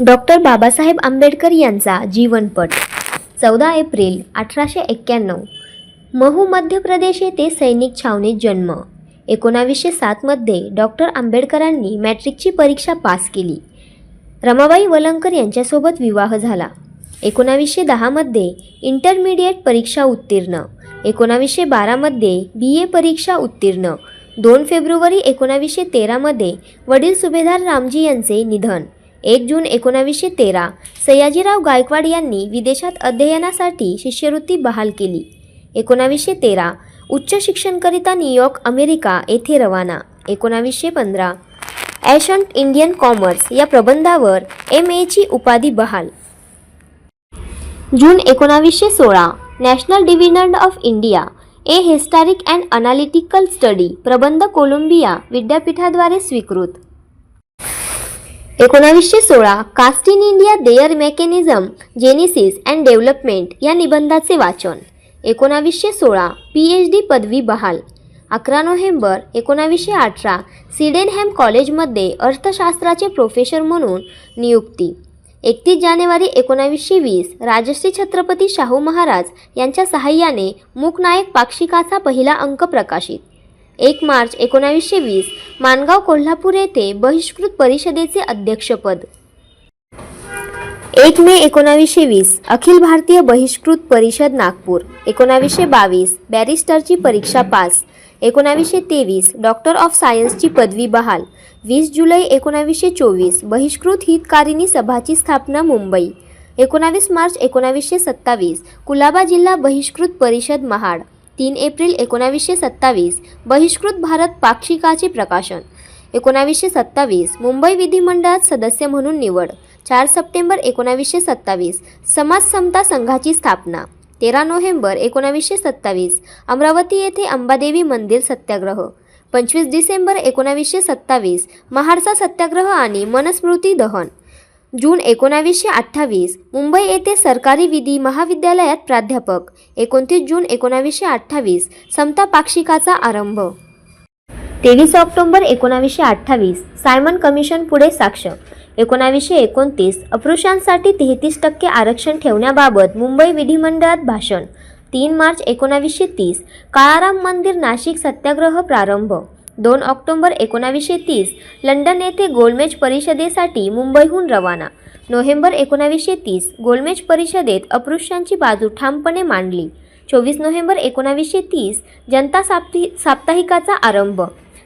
Doctor Babasaheb Ambedkar यांचा जीवनपट. चौदा एप्रिल अठराशे एक्क्याण्णव. महू मध्य प्रदेश येथे सैनिक छावणीत जन्म. एकोणावीसशे सातमध्ये डॉक्टर आंबेडकरांनी मॅट्रिकची परीक्षा पास केली. रमाबाई वलंकर यांच्यासोबत विवाह झाला. एकोणावीसशे दहामध्ये इंटरमिडिएट परीक्षा उत्तीर्ण. एकोणावीसशे बारामध्ये बी ए परीक्षा उत्तीर्ण. दोन फेब्रुवारी एकोणावीसशे तेरामध्ये वडील सुभेदार रामजी यांचे निधन. एक जून एकोणावीसशे तेरा सयाजीराव गायकवाड यांनी विदेशात अध्ययनासाठी शिष्यवृत्ती बहाल केली. एकोणावीसशे तेरा उच्च शिक्षणकरिता न्यूयॉर्क अमेरिका येथे रवाना. एकोणावीसशे पंधरा ॲशंट इंडियन कॉमर्स या प्रबंधावर एम एची उपाधी बहाल. जून एकोणावीसशे सोळा national division of India a historic and analytical study प्रबंध कोलंबिया विद्यापीठाद्वारे स्वीकृत. एकोणावीसशे सोळा caste in India their mechanism genesis and development या निबंधाचे वाचन. एकोणावीसशे सोळा पी एच डी पदवी बहाल. अकरा नोव्हेंबर एकोणावीसशे अठरा सिडेनहॅम कॉलेजमध्ये अर्थशास्त्राचे प्रोफेसर म्हणून नियुक्ती. एकतीस जानेवारी एकोणावीसशे वीस राजश्री छत्रपती शाहू महाराज यांच्या सहाय्याने मूकनायक पाक्षिकाचा पहिला अंक प्रकाशित. एक मार्च एकोणावीसशे वीस मानगाव कोल्हापूर येथे बहिष्कृत परिषदेचे अध्यक्षपद. एक मे एकोणावीसशे वीस अखिल भारतीय बहिष्कृत परिषद नागपूर. एकोणावीसशे बावीस बॅरिस्टरची परीक्षा पास. एकोणावीसशे तेवीस डॉक्टर ऑफ सायन्सची पदवी बहाल. वीस जुलै एकोणावीसशे चोवीस बहिष्कृत हितकारिणी सभाची स्थापना मुंबई. एकोणावीस मार्च एकोणावीसशे सत्तावीस कुलाबा जिल्हा बहिष्कृत परिषद महाड. तीन एप्रिल एकोणावीसशे सत्तावीस बहिष्कृत भारत पाक्षिकाचे प्रकाशन. एकोणावीसशे सत्तावीस मुंबई विधिमंडळात सदस्य म्हणून निवड. चार सप्टेंबर एकोणावीसशे सत्तावीस समाज समता संघाची स्थापना. तेरा नोव्हेंबर एकोणावीसशे सत्तावीस अमरावती येथे अंबादेवी मंदिर सत्याग्रह. पंचवीस डिसेंबर एकोणावीसशे सत्तावीस महारसा सत्याग्रह आणि मनस्मृती दहन. जून एकोणावीसशे अठ्ठावीस मुंबई येथे सरकारी विधी महाविद्यालयात प्राध्यापक. एकोणतीस जून एकोणावीसशे अठ्ठावीस समता पाक्षिकाचा आरंभ. तेवीस ऑक्टोबर एकोणावीसशे अठ्ठावीस सायमन कमिशन पुढे साक्ष. एकोणावीसशे एकोणतीस अपृषांसाठी तेहतीस टक्के आरक्षण ठेवण्याबाबत मुंबई विधिमंडळात भाषण. तीन मार्च एकोणावीसशे तीस काळाराम मंदिर नाशिक सत्याग्रह प्रारंभ. दोन ऑक्टोबर एकोणावीसशे तीस लंडन येथे गोलमेज परिषदेसाठी मुंबईहून रवाना. नोव्हेंबर एकोणावीसशे तीस गोलमेज परिषदेत अपृश्यांची बाजू ठामपणे मांडली. चोवीस नोव्हेंबर एकोणावीसशे तीस जनता साप्ती साप्ताहिकाचा आरंभ.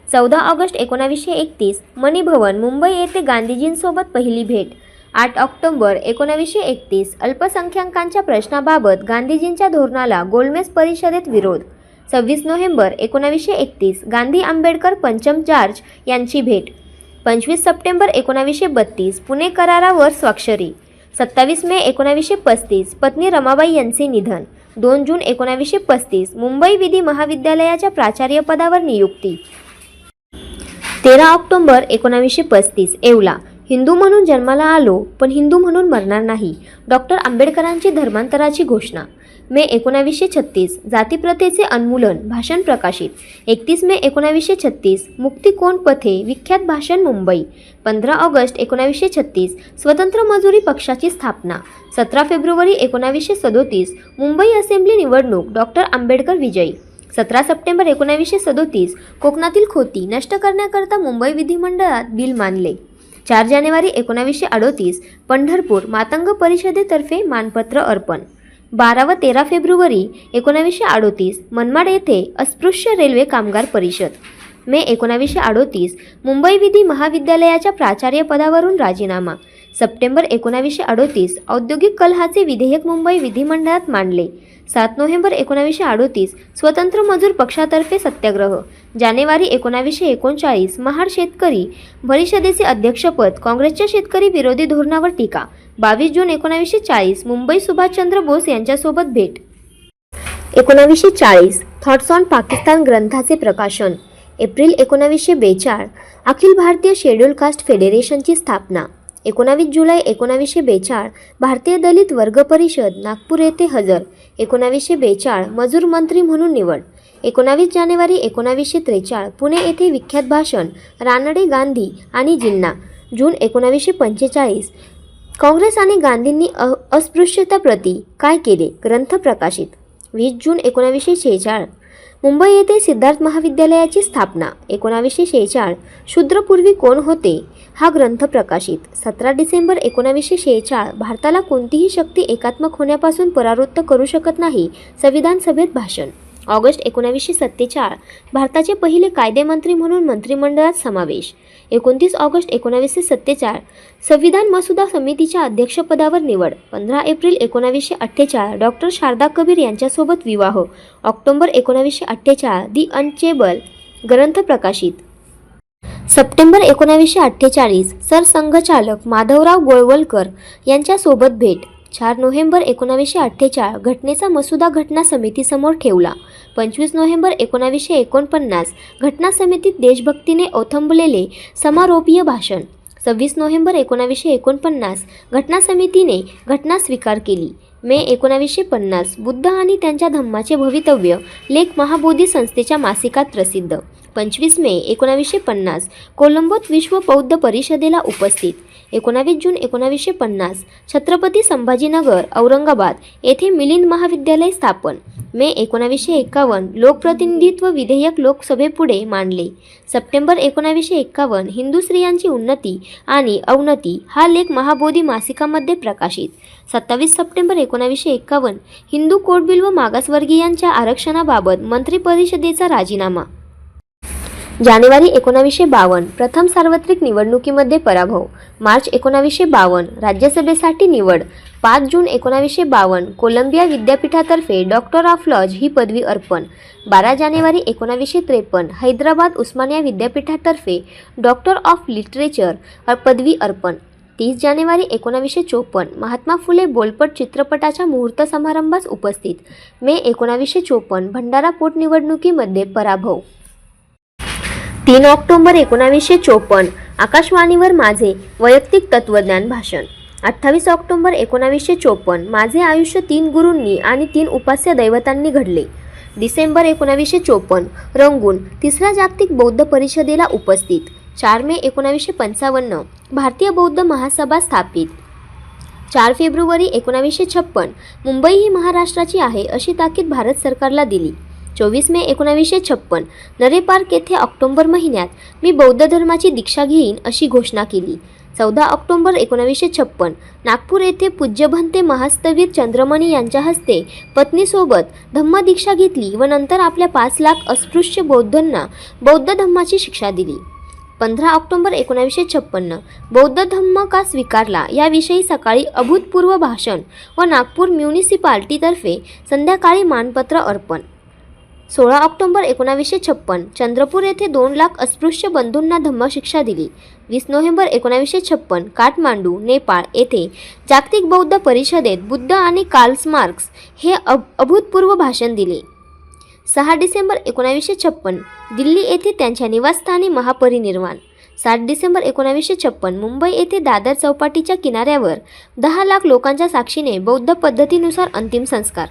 चौदा ऑगस्ट एकोणावीसशे एकतीस मणिभवन मुंबई येथे गांधीजींसोबत पहिली भेट. आठ ऑक्टोंबर एकोणावीसशे एकतीस अल्पसंख्याकांच्या प्रश्नाबाबत गांधीजींच्या धोरणाला गोलमेज परिषदेत विरोध. सव्वीस नोव्हेंबर एकोणावीसशे एकतीस गांधी आंबेडकर पंचम जॉर्ज यांची भेट. पंचवीस सप्टेंबर एकोणावीसशे बत्तीस पुणे करारावर स्वाक्षरी. सत्तावीस मे एकोणावीसशे पस्तीस पत्नी रमाबाई यांचे निधन. दोन जून एकोणावीसशे पस्तीस मुंबई विधी महाविद्यालयाच्या प्राचार्यपदावर नियुक्ती. तेरा ऑक्टोबर एकोणावीसशे पस्तीस येवला. हिंदू म्हणून जन्माला आलो पण हिंदू म्हणून मरणार नाही. डॉक्टर आंबेडकरांची धर्मांतराची घोषणा. मे एकोणावीसशे छत्तीस. जातीप्रथेचे उन्मूलन भाषण प्रकाशित. एकतीस मे एकोणावीसशे छत्तीस. मुक्ती कोण पथे? विख्यात भाषण मुंबई. पंधरा ऑगस्ट एकोणावीसशे छत्तीस. स्वतंत्र मजुरी पक्षाची स्थापना. सतरा फेब्रुवारी एकोणावीसशे सदोतीस. मुंबई असेंब्ली निवडणूक डॉक्टर आंबेडकर विजयी. सतरा सप्टेंबर एकोणावीसशे सदोतीस. कोकणातील खोती नष्ट करण्याकरता मुंबई विधिमंडळात बिल मानले. चार जानेवारी एकोणावीसशे अडोतीस. पंढरपूर मातंग परिषदेतर्फे मानपत्र अर्पण. बारा व तेरा फेब्रुवारी एकोणावीसशे अडोतीस मनमाड येथे अस्पृश्य रेल्वे कामगार परिषद. मे एकोणावीसशे अडोतीस मुंबई विधी महाविद्यालयाच्या प्राचार्यपदावरून राजीनामा. सप्टेंबर एकोणावीसशे अडोतीस औद्योगिक कलहाचे विधेयक मुंबई विधिमंडळात मांडले. सात नोव्हेंबर एकोणावीसशे अडोतीस स्वतंत्र मजूर पक्षातर्फे सत्याग्रह. जानेवारी एकोणावीसशे एकोणचाळीस महाड शेतकरी परिषदेचे अध्यक्षपद काँग्रेसच्या शेतकरी विरोधी धोरणावर टीका. बावीस जून एकोणावीसशे चाळीस मुंबई सुभाषचंद्र बोस यांच्यासोबत भेट. एकोणावीसशे चाळीस थॉट्स ऑन पाकिस्तान ग्रंथाचे प्रकाशन. एप्रिल एकोणावीसशे बेचाळ अखिल भारतीय शेड्यूल कास्ट फेडरेशनची स्थापना. एकोणावीस जुलै एकोणावीसशे बेचाळ भारतीय दलित वर्ग परिषद नागपूर येथे हजर. एकोणावीसशे बेचाळ मजूर मंत्री म्हणून निवड. एकोणावीस जानेवारी एकोणावीसशे त्रेचाळ पुणे येथे विख्यात भाषण रानडे गांधी आणि जिन्ना. जून एकोणावीसशे पंचेचाळीस काँग्रेस आणि गांधींनी अ अस्पृश्यताप्रती काय केले? ग्रंथ प्रकाशित वीस जून एकोणावीसशे शेहेचाळ. मुंबई येथे सिद्धार्थ महाविद्यालयाची स्थापना एकोणावीसशे शेहेचाळ. शूद्रपूर्वी कोण होते? हा ग्रंथ प्रकाशित सतरा डिसेंबर एकोणावीसशे शेहेचाळ. भारताला कोणतीही शक्ती एकात्मक होण्यापासून परावृत्त करू शकत नाही संविधान सभेत भाषण ऑगस्ट एकोणावीसशे सत्तेचाळ भारताचे पहिले कायदेमंत्री म्हणून मंत्रिमंडळात समावेश. एकोणतीस ऑगस्ट एकोणावीसशे सत्तेचाळ संविधान मसुदा समितीच्या अध्यक्षपदावर निवड. पंधरा एप्रिल एकोणावीसशे अठ्ठेचाळ डॉक्टर शारदा कबीर यांच्यासोबत विवाह. ऑक्टोबर एकोणावीसशे अठ्ठेचाळ दी अनचेबल ग्रंथ प्रकाशित. सप्टेंबर एकोणावीसशे अठ्ठेचाळीस सरसंघचालक माधवराव गोळवलकर यांच्यासोबत भेट. चार नोव्हेंबर एकोणावीसशे अठ्ठेचाळ घटनेचा मसुदा घटना समितीसमोर ठेवला. पंचवीस नोव्हेंबर एकोणावीसशे एकोणपन्नास घटना समितीत देशभक्तीने ओथंबलेले समारोपीय भाषण. सव्वीस नोव्हेंबर एकोणावीसशे एकोणपन्नास घटना समितीने घटना स्वीकार केली. मे एकोणावीसशे पन्नास बुद्ध आणि त्यांच्या धम्माचे भवितव्य लेख महाबोधी संस्थेच्या मासिकात प्रसिद्ध. पंचवीस मे एकोणावीसशे पन्नास कोलंबोत विश्व बौद्ध परिषदेला उपस्थित. एकोणावीस जून एकोणावीसशे पन्नास छत्रपती संभाजीनगर औरंगाबाद येथे मिलिंद महाविद्यालय स्थापन. मे एकोणावीसशे एकावन्न लोकप्रतिनिधित्व विधेयक लोकसभेपुढे मांडले. सप्टेंबर एकोणावीसशे एकावन्न हिंदू स्त्रियांची उन्नती आणि अवनती हा लेख महाबोधी मासिकामध्ये प्रकाशित. सत्तावीस सप्टेंबर एकोणावीसशे एकावन्न हिंदू कोडबिल व मागासवर्गीयांच्या आरक्षणाबाबत मंत्रिपरिषदेचा राजीनामा. जानेवारी एकोणावीसशे बावन्न. प्रथम सार्वत्रिक निवडणुकीमध्ये पराभव. मार्च एकोणावीसशे बावन्न. राज्यसभेसाठी निवड. पाच जून एकोणावीसशे बावन्न. कोलंबिया विद्यापीठातर्फे डॉक्टर ऑफ लॉज ही पदवी अर्पण. बारा जानेवारी एकोणावीसशे त्रेपन्न. हैदराबाद उस्मानिया विद्यापीठातर्फे डॉक्टर ऑफ लिटरेचर पदवी अर्पण. तीस जानेवारी एकोणावीसशे चोपन्न. महात्मा फुले बोलपट चित्रपटाच्या मुहूर्त समारंभास उपस्थित. मे एकोणावीसशे चोपन्न. भंडारा पोटनिवडणुकीमध्ये पराभव. तीन ऑक्टोबर एकोणावीसशे चोपन्न. आकाशवाणीवर माझे वैयक्तिक तत्त्वज्ञान भाषण. अठ्ठावीस ऑक्टोंबर एकोणावीसशे चोपन्न. माझे आयुष्य तीन गुरूंनी आणि तीन उपास्य दैवतांनी घडले. डिसेंबर एकोणावीसशे चोपन्न. रंगून तिसऱ्या जागतिक बौद्ध परिषदेला उपस्थित. चार मे एकोणावीसशे पंचावन्न. भारतीय बौद्ध महासभा स्थापित. चार फेब्रुवारी एकोणावीसशे छप्पन मुंबई ही महाराष्ट्राची आहे अशी ताकीद भारत सरकारला दिली. चोवीस मे एकोणावीसशे छप्पन नरे पार्क येथे ऑक्टोबर महिन्यात मी बौद्ध धर्माची दीक्षा घेईन अशी घोषणा केली. चौदा ऑक्टोंबर एकोणावीसशे छप्पन नागपूर येथे पूज्यभंते महास्तवीर चंद्रमणी यांच्या हस्ते पत्नीसोबत धम्मदीक्षा घेतली व नंतर आपल्या पाच लाख अस्पृश्य बौद्धांना बौद्ध धम्माची शिक्षा दिली. पंधरा ऑक्टोबर एकोणावीसशे छप्पन्न बौद्ध धम्म का स्वीकारला याविषयी सकाळी अभूतपूर्व भाषण व नागपूर म्युनिसिपाल्टीतर्फे संध्याकाळी मानपत्र अर्पण. सोळा ऑक्टोबर एकोणावीसशे छप्पन चंद्रपूर येथे दोन लाख अस्पृश्य बंधूंना धम्मशिक्षा दिली. वीस नोव्हेंबर एकोणावीसशे छप्पन काठमांडू नेपाळ येथे जागतिक बौद्ध परिषदेत बुद्ध आणि कार्ल्स मार्क्स हे अब अभूतपूर्व भाषण दिले. सहा डिसेंबर एकोणावीसशे छप्पन दिल्ली येथे त्यांच्या निवासस्थानी महापरिनिर्वाण. सात डिसेंबर एकोणावीसशे छप्पन मुंबई येथे दादर चौपाटीच्या किनाऱ्यावर दहा लाख लोकांच्या साक्षीने बौद्ध पद्धतीनुसार अंतिम संस्कार.